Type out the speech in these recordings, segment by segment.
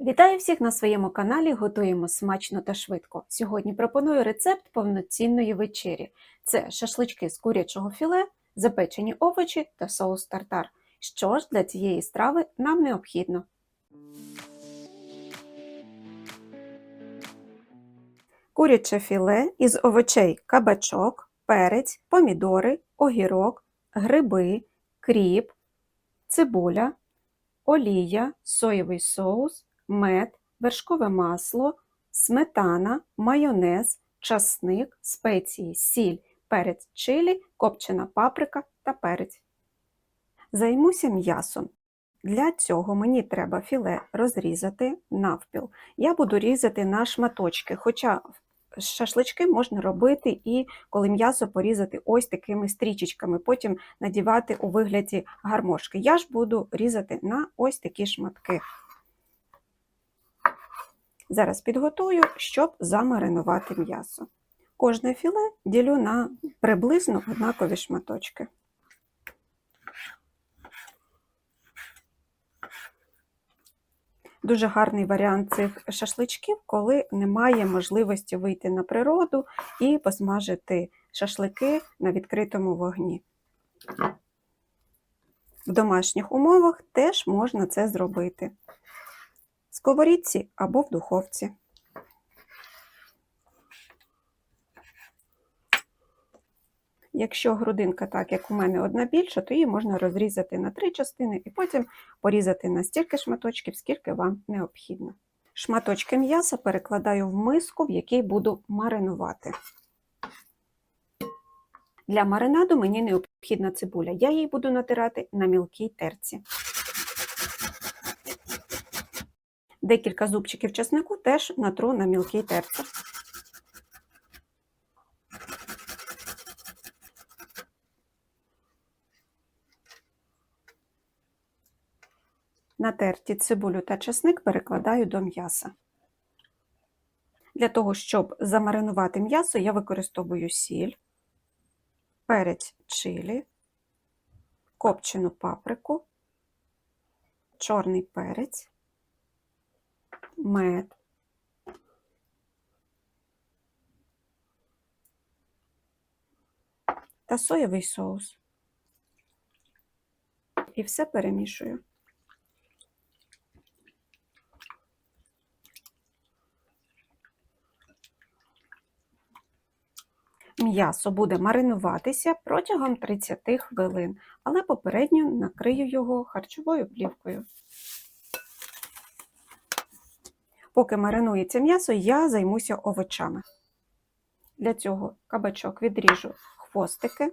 Вітаю всіх на своєму каналі. Готуємо смачно та швидко. Сьогодні пропоную рецепт повноцінної вечері: це шашлички з курячого філе, запечені овочі та соус тартар. Що ж для цієї страви нам необхідно? Куряче філе із овочей кабачок, перець, помідори, огірок, гриби, кріп, цибуля, олія, соєвий соус, мед, вершкове масло, сметана, майонез, часник, спеції, сіль, перець чилі, копчена паприка та перець. Займуся м'ясом. Для цього мені треба філе розрізати навпіл. Я буду різати на шматочки, хоча шашлички можна робити і коли м'ясо порізати ось такими стрічечками, потім надівати у вигляді гармошки. Я ж буду різати на ось такі шматки. Зараз підготую, щоб замаринувати м'ясо. Кожне філе ділю на приблизно однакові шматочки. Дуже гарний варіант цих шашличків, коли немає можливості вийти на природу і посмажити шашлики на відкритому вогні. В домашніх умовах теж можна це зробити. Сковорідці або в духовці. Якщо грудинка, так як у мене одна більша, то її можна розрізати на три частини і потім порізати на стільки шматочків, скільки вам необхідно. Шматочки м'яса перекладаю в миску, в якій буду маринувати. Для маринаду мені необхідна цибуля. Я її буду натирати на мілкій терці. Декілька зубчиків чеснику теж натру на мілкій терці. Натерті цибулю та чесник перекладаю до м'яса. Для того, щоб замаринувати м'ясо, я використовую сіль, перець чилі, копчену паприку, чорний перець, мед, та соєвий соус. І все перемішую. М'ясо буде маринуватися протягом 30 хвилин, але попередньо накрию його харчовою плівкою. Поки маринується м'ясо, я займуся овочами. Для цього кабачок відріжу хвостики.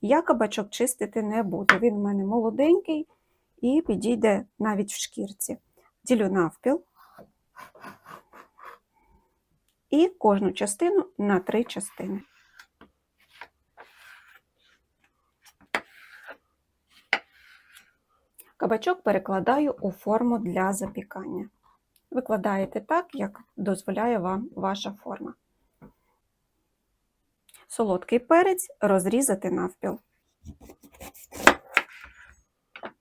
Я кабачок чистити не буду. Він у мене молоденький і підійде навіть в шкірці. Ділю навпіл і кожну частину на три частини. Кабачок перекладаю у форму для запікання. Викладаєте так, як дозволяє вам ваша форма. Солодкий перець розрізати навпіл.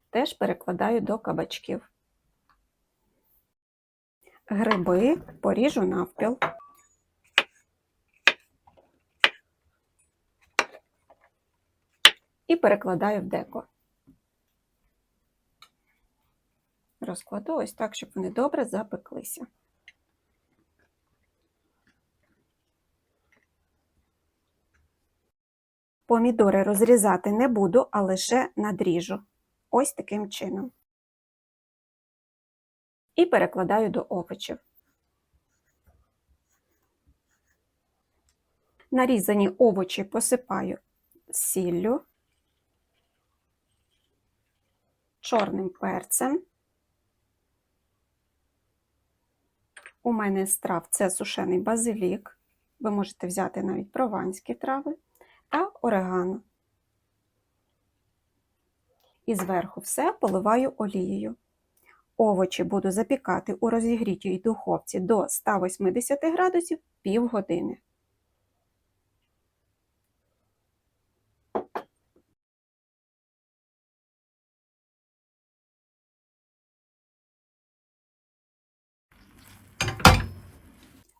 Теж перекладаю до кабачків. Гриби поріжу навпіл. І перекладаю в деко. Розкладу ось так, щоб вони добре запеклися. Помідори розрізати не буду, а лише надріжу. Ось таким чином. І перекладаю до овочів. Нарізані овочі посипаю сіллю, чорним перцем. У мене з трав це сушений базилік. Ви можете взяти навіть прованські трави та орегано. І зверху все поливаю олією. Овочі буду запікати у розігрітій духовці до 180 градусів півгодини.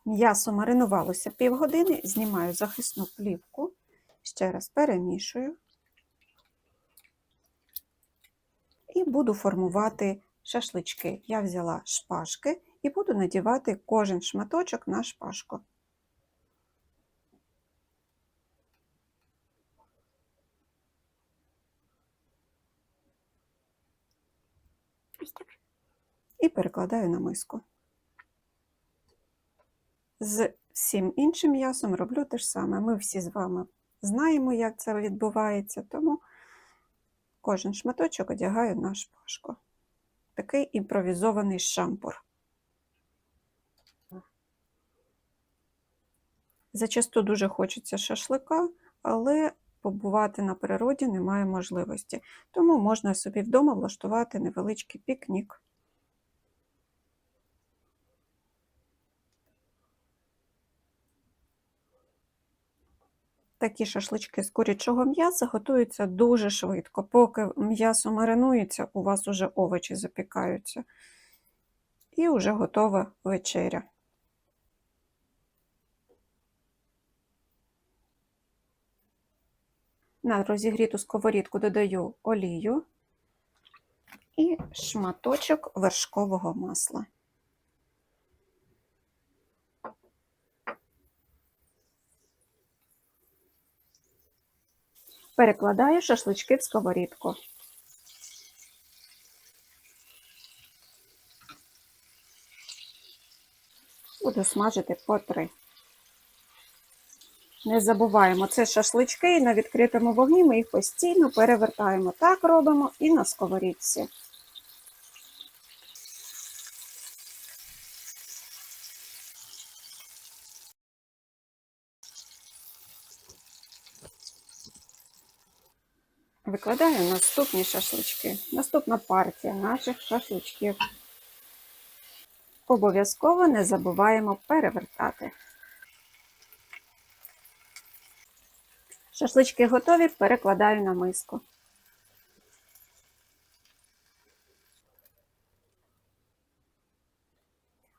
М'ясо маринувалося півгодини, знімаю захисну плівку, ще раз перемішую і буду формувати шашлички. Я взяла шпажки і буду надівати кожен шматочок на шпажку. І перекладаю на миску. З всім іншим м'ясом роблю те ж саме. Ми всі з вами знаємо, як це відбувається, тому кожен шматочок одягаю на шпажку. Такий імпровізований шампур. Зачасту дуже хочеться шашлика, але побувати на природі немає можливості, тому можна собі вдома влаштувати невеличкий пікнік. Такі шашлички з курячого м'яса готуються дуже швидко. Поки м'ясо маринується, у вас уже овочі запікаються. І вже готова вечеря. На розігріту сковорідку додаю олію і шматочок вершкового масла. Перекладаю шашлички в сковорідку. Буду смажити по три. Не забуваємо, це шашлички і на відкритому вогні ми їх постійно перевертаємо. Так робимо і на сковорідці. Викладаю наступні шашлички. Наступна партія наших шашличків. Обов'язково не забуваємо перевертати. Шашлички готові, перекладаю на миску.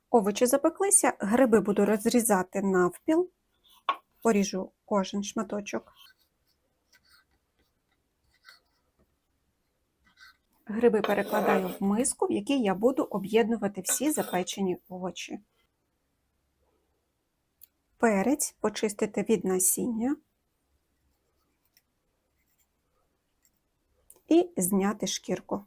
Овочі запеклися, гриби буду розрізати навпіл, поріжу кожен шматочок. Гриби перекладаю в миску, в якій я буду об'єднувати всі запечені овочі. Перець почистити від насіння і зняти шкірку.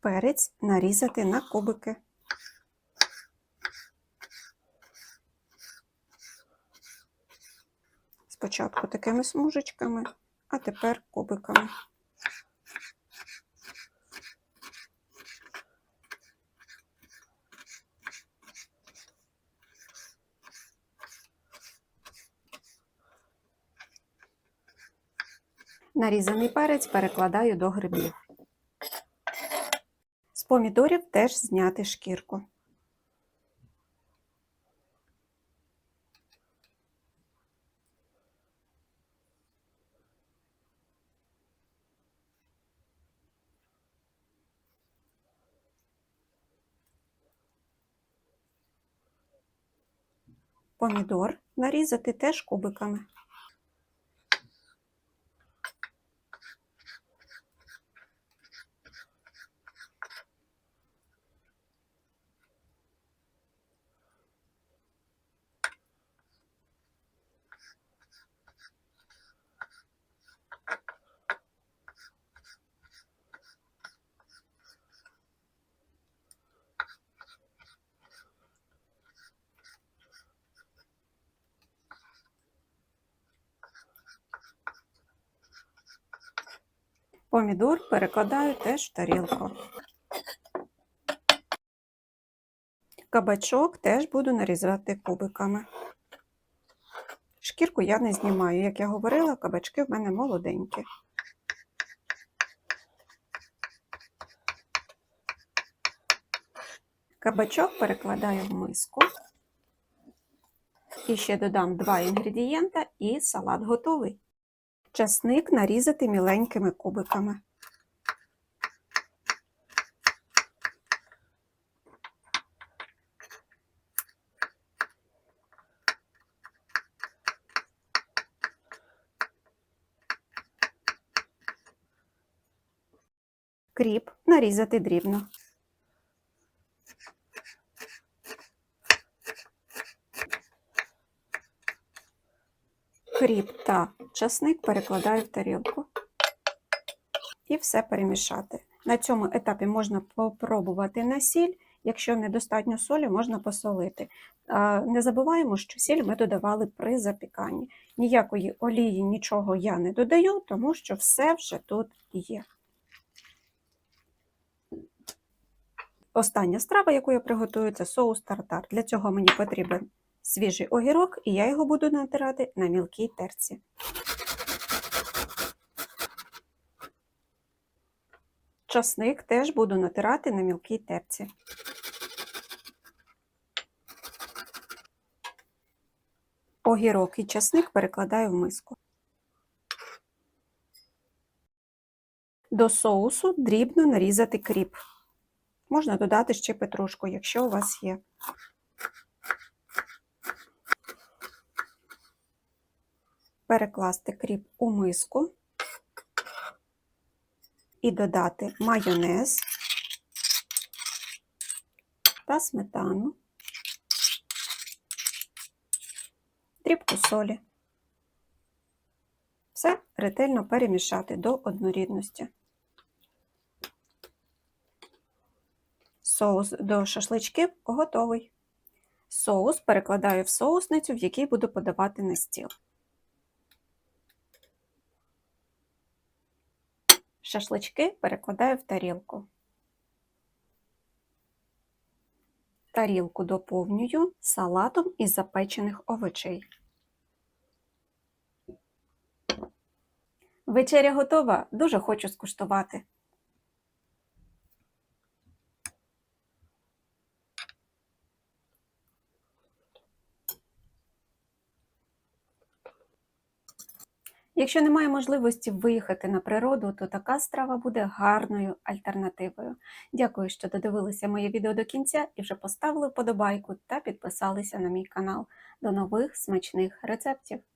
Перець нарізати на кубики. Спочатку такими смужечками, а тепер кубиками. Нарізаний перець перекладаю до грибів. З помідорів теж зняти шкірку. Помідор нарізати теж кубиками. Помідор перекладаю теж в тарілку. Кабачок теж буду нарізати кубиками. Шкірку я не знімаю, як я говорила, кабачки в мене молоденькі. Кабачок перекладаю в миску. І ще додам два інгредієнта і салат готовий. Часник нарізати міленькими кубиками. Кріп нарізати дрібно. Кріп та часник перекладаю в тарілку і все перемішати. На цьому етапі можна попробувати на сіль. Якщо недостатньо солі, можна посолити. Не забуваємо, що сіль ми додавали при запіканні. Ніякої олії, нічого я не додаю, тому що все вже тут є. Остання страва, яку я приготую, це соус тартар. Для цього мені потрібен свіжий огірок, і я його буду натирати на мілкій терці. Часник теж буду натирати на мілкій терці. Огірок і часник перекладаю в миску. До соусу дрібно нарізати кріп. Можна додати ще петрушку, якщо у вас є. Перекласти кріп у миску і додати майонез та сметану, дрібку солі. Все ретельно перемішати до однорідності. Соус до шашличків готовий. Соус перекладаю в соусницю, в якій буду подавати на стіл. Шашлички перекладаю в тарілку. Тарілку доповнюю салатом із запечених овочей. Вечеря готова, дуже хочу скуштувати. Якщо немає можливості виїхати на природу, то така страва буде гарною альтернативою. Дякую, що додивилися моє відео до кінця і вже поставили вподобайку та підписалися на мій канал. До нових смачних рецептів!